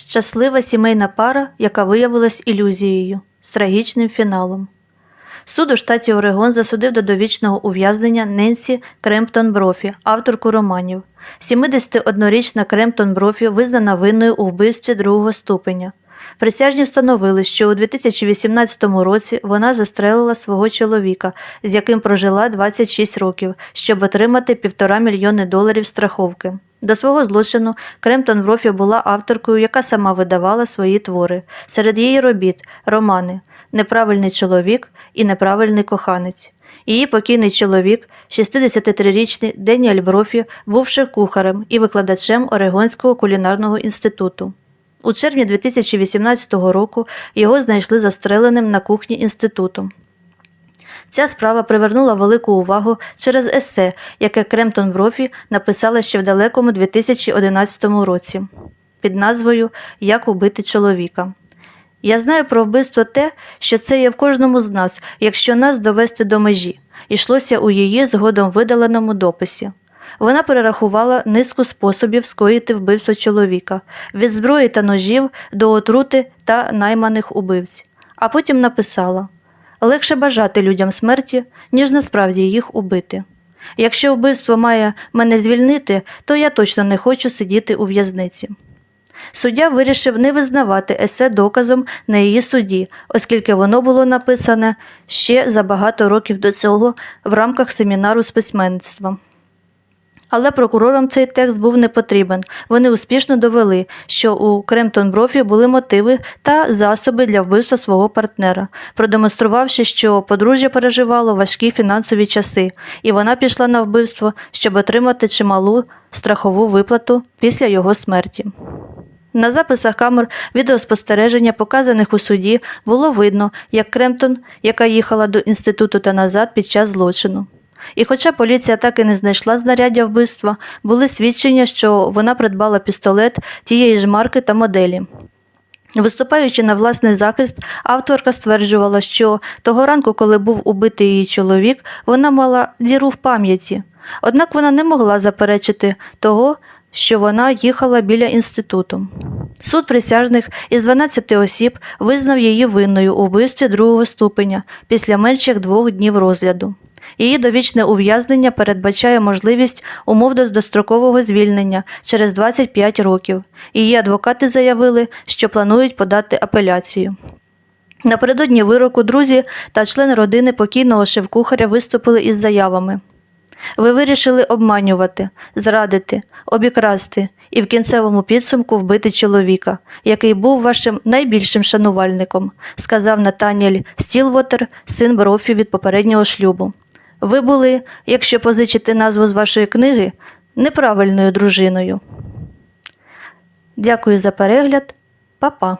Щаслива сімейна пара, яка виявилась ілюзією з трагічним фіналом. Суд у штаті Орегон засудив до довічного ув'язнення Ненсі Кремптон Брофі, авторку романів. 71-річна Кремптон Брофі визнана винною у вбивстві другого ступеня. Присяжні встановили, що у 2018 році вона застрелила свого чоловіка, з яким прожила 26 років, щоб отримати півтора мільйони доларів страховки. До свого злочину Кремптон Брофі була авторкою, яка сама видавала свої твори. Серед її робіт романи Неправильний чоловік і неправильний коханець. Її покійний чоловік, 63-річний Деніель Брофі, був шеф-кухарем і викладачем Орегонського кулінарного інституту. У червні 2018 року його знайшли застреленим на кухні інституту. Ця справа привернула велику увагу через есе, яке Кремптон Брофі написала ще в далекому 2011 році під назвою Як убити чоловіка. Я знаю про вбивство те, що це є в кожному з нас, якщо нас довести до межі, йшлося у її згодом видаленому дописі. Вона перерахувала низку способів скоїти вбивство чоловіка від зброї та ножів до отрути та найманих убивць, а потім написала легше бажати людям смерті, ніж насправді їх убити. Якщо вбивство має мене звільнити, то я точно не хочу сидіти у в'язниці. Суддя вирішив не визнавати есе доказом на її суді, оскільки воно було написане ще за багато років до цього в рамках семінару з письменництва. Але прокурорам цей текст був не потрібен. Вони успішно довели, що у Кремптон Брофі були мотиви та засоби для вбивства свого партнера, продемонструвавши, що подружжя переживало важкі фінансові часи, і вона пішла на вбивство, щоб отримати чималу страхову виплату після його смерті. На записах камер відеоспостереження, показаних у суді, було видно, як Кремптон, яка їхала до інституту та назад під час злочину. І хоча поліція так і не знайшла знаряддя вбивства, були свідчення, що вона придбала пістолет тієї ж марки та моделі. Виступаючи на власний захист, авторка стверджувала, що того ранку, коли був убитий її чоловік, вона мала діру в пам'яті. Однак вона не могла заперечити того, що вона їхала біля інституту. Суд присяжних із 12 осіб визнав її винною у вбивстві другого ступеня після менших двох днів розгляду. Її довічне ув'язнення передбачає можливість умов до дострокового звільнення через 25 років. Її адвокати заявили, що планують подати апеляцію. Напередодні вироку друзі та члени родини покійного шеф-кухаря виступили із заявами. Ви вирішили обманювати, зрадити, обікрасти і в кінцевому підсумку вбити чоловіка, який був вашим найбільшим шанувальником, сказав Натаніель Стілвотер, син Брофі від попереднього шлюбу. Ви були, якщо позичити назву з вашої книги, неправильною дружиною. Дякую за перегляд, Па-па.